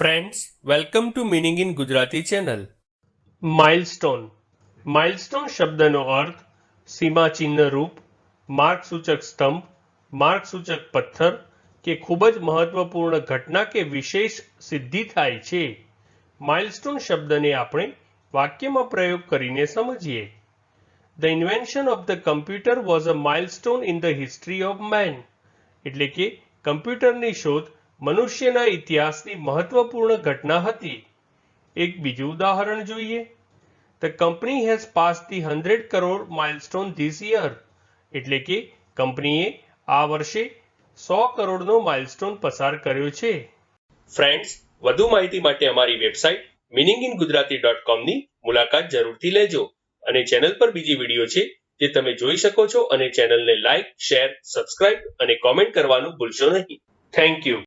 Friends welcome to meaning in Gujarati channel milestone milestone શબ્દનો અર્થ સીમાચિહ્ન રૂપ માર્ગસૂચક સ્તંભ માર્ગસૂચક પથ્થર કે ખૂબ જ મહત્વપૂર્ણ ઘટના કે વિશેષ સિદ્ધિ થાય છે માઇલસ્ટોન શબ્દને આપણે વાક્યમાં પ્રયોગ કરીને સમજીએ the invention of the computer was a milestone in the history of man એટલે કે કમ્પ્યુટરની શોધ મનુષ્યના ઇતિહાસની મહત્વપૂર્ણ ઘટના હતી. એક બીજું ઉદાહરણ જોઈએ. The company has pass the hundred crore milestone this year એટલે કે કંપનીએ આ વર્ષે સો કરોડનો માઇલસ્ટોન પસાર કર્યો છે. ફ્રેન્ડ્સ વધુ માહિતી માટે અમારી website meaning in Gujarati dot કોમની મુલાકાત જરૂરથી લેજો અને ચેનલ પર બીજી વીડિયો છે જે તમે જોઈ શકો છો અને ચેનલને લાઇક શેર સબસ્ક્રાઇબ અને કોમેન્ટ કરવાનું ભૂલશો નહીં. Thank you